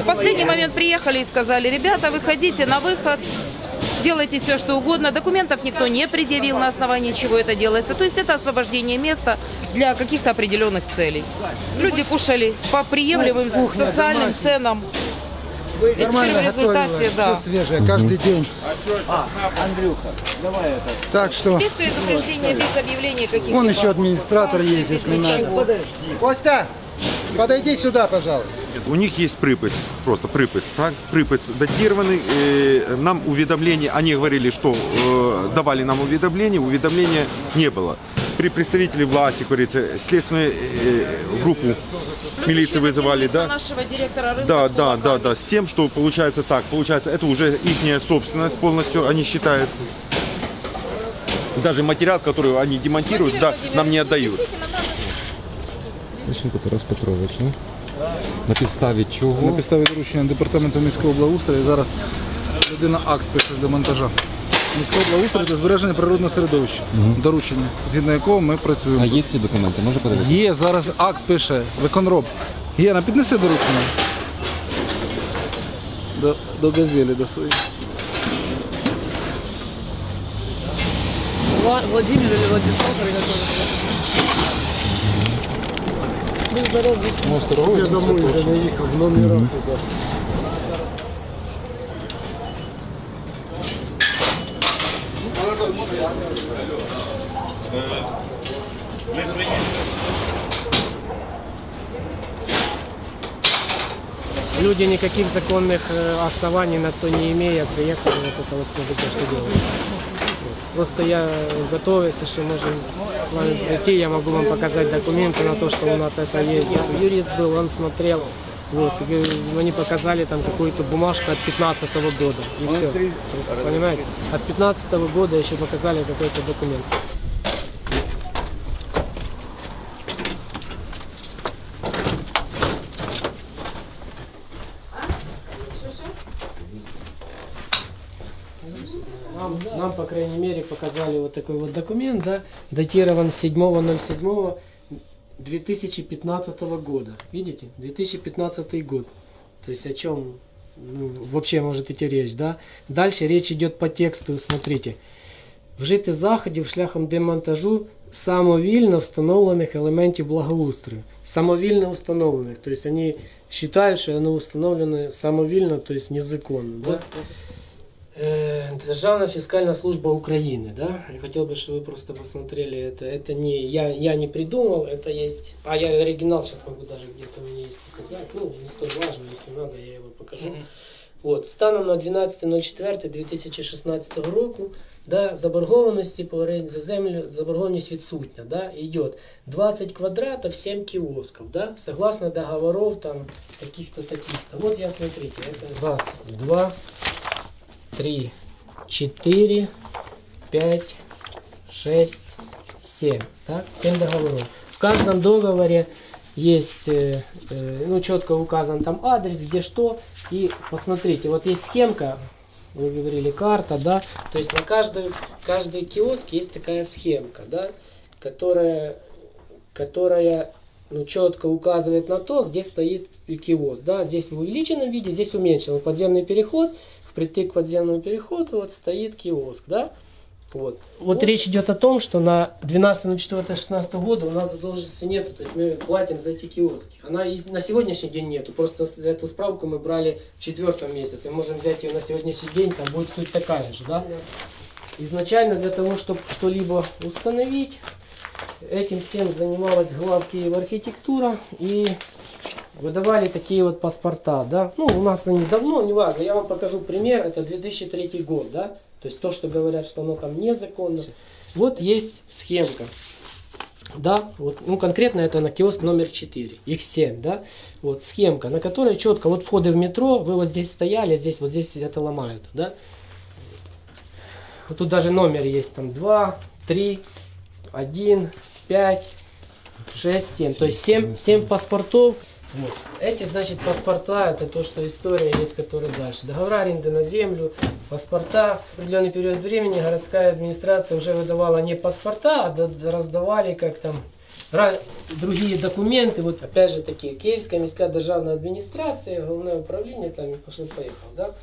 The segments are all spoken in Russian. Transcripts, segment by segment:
В последний момент приехали и сказали, ребята, выходите на выход, делайте все, что угодно. Документов никто не предъявил, на основании чего это делается. То есть это освобождение места для каких-то определенных целей. Люди кушали по приемлемым социальным ценам. Теперь в результате, да. Все свежее, каждый день. Андрюха, давай это. Так что, Без предупреждения, без объявления каких-то... вон еще администратор есть, если надо. Костя, подойди сюда, пожалуйста. У них есть припис, просто припис, так? Припис датированный. Э, Нам уведомление, они говорили, что э, давали нам уведомление, уведомления не было. При представителе власти, говорится, следственную э, группу милиции вызывали, да? Нашего директора рынка Да, да, Кулака. да, да, с тем, что получается так, получается, это уже их собственность полностью, они считают. Даже материал, который они демонтируют, да, нам не отдают. Лещенко Тарас Петрович, ну? На підставі На чого? підставі доручення департаменту міського благоустрою зараз людина акт пише з демонтажа. Міського благоустрою та збереження природного середовища. Доручення, згідно якого ми працюємо. А є ці документи? Може подивитися? Є зараз акт пише, виконроб. Єна, піднеси доручення. До, до газелі, до своєї. Владимир или Владислав, или как Я домой вже не їхав, в номера туди. Люди никаких законных э, оснований на то не имея, приехали, вот это вот смотрите, что делают. Просто я готов, если можем с вами прийти, я могу вам показать документы на то, что у нас это есть. Юрист был, он смотрел, вот, и говорю, они показали там какую-то бумажку от 15 года, и все. Просто, понимаете? От 15 года еще показали какой-то документ. Нам, нам, по крайней мере, показали вот такой вот документ, да, датирован 7.07.2015 года. Видите? 2015 год. То есть о чем ну, вообще может идти речь, да? Дальше речь идет по тексту, смотрите. Вжити заходів шляхом демонтажу самовільно встановлених елементів благоустрою. Самовільно установленных. То есть они считают, что оно установлено самовільно, то есть незаконно. Да? Э, Державная фискальная служба Украины, да? Я хотел бы, чтобы вы просто посмотрели это. Это не я, я не придумал, это есть. А я оригинал сейчас могу даже где-то у меня есть показать. Ну, не столь важно, если надо, я его покажу. От, станом на 12.04.2016 року да, заборгованості по оренді за землю, заборгованість відсутня. Да, идет 20 квадратов, 7 киосков, да, согласно договоров там таких-то, таких-то. Вот я, смотрите, это раз, два, три, четыре, пять, шесть, семь. Так? Семь договоров. В каждом договоре есть, э, э, ну, четко указан там адрес, где что. И посмотрите, вот есть схемка, вы говорили карта, да, то есть на каждый, каждый киоск есть такая схемка, да, которая, которая ну, четко указывает на то, где стоит киоск, да, здесь в увеличенном виде, здесь уменьшенном, подземный переход, впритык к подземному переходу вот стоит киоск, да, вот. Вот речь идет о том, что на 12.04.16 года у нас задолженности нету, то есть мы платим за эти киоски. Она и на сегодняшний день нету, просто эту справку мы брали в четвертом месяце, можем взять ее на сегодняшний день, там будет суть такая же, да. Изначально для того, чтобы что-либо установить, этим всем занималась глав Киева архитектура и выдавали такие вот паспорта, да. Ну, у нас они давно, неважно, я вам покажу пример, это 2003 год, да. То есть то, что говорят, что оно там незаконно. Вот есть схемка. Да, вот, ну конкретно это на киоск номер 4, их 7, да, вот схемка, на которой четко, вот входы в метро, вы вот здесь стояли, здесь вот здесь это ломают, да. Вот тут даже номер есть там 2, 3, 1, 5, 6, 7. То есть 7, 7 паспортов. Вот. Эти, значит, паспорта, это то, что история есть, которая дальше. Договора аренды на землю, паспорта. В определенный период времени городская администрация уже выдавала не паспорта, а д- раздавали как там... ра- другие документы, вот опять же таки, Киевская міська державна адміністрація, головне управління, там і пошло поехал, да?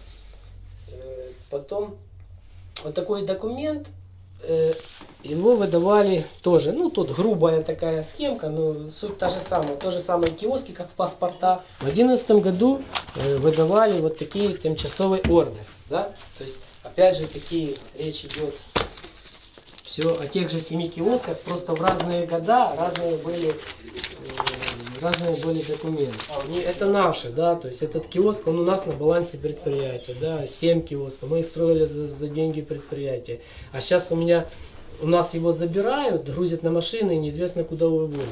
Э, Потом вот такой документ, э, его выдавали тоже, ну тут грубая такая схемка, но суть та же самая, то же самое киоски, как в паспортах. В 2011 году э, выдавали вот такие тимчасовый ордер, да, то есть опять же таки речь идет все о тех же семи киосках, просто в разные года разные были э, разные были документы. Не- Это наши, да, то есть этот киоск, он у нас на балансе предприятия, да, 7 киосков, мы их строили за, за деньги предприятия. А сейчас у меня, у нас его забирают, грузят на машины неизвестно куда увозят.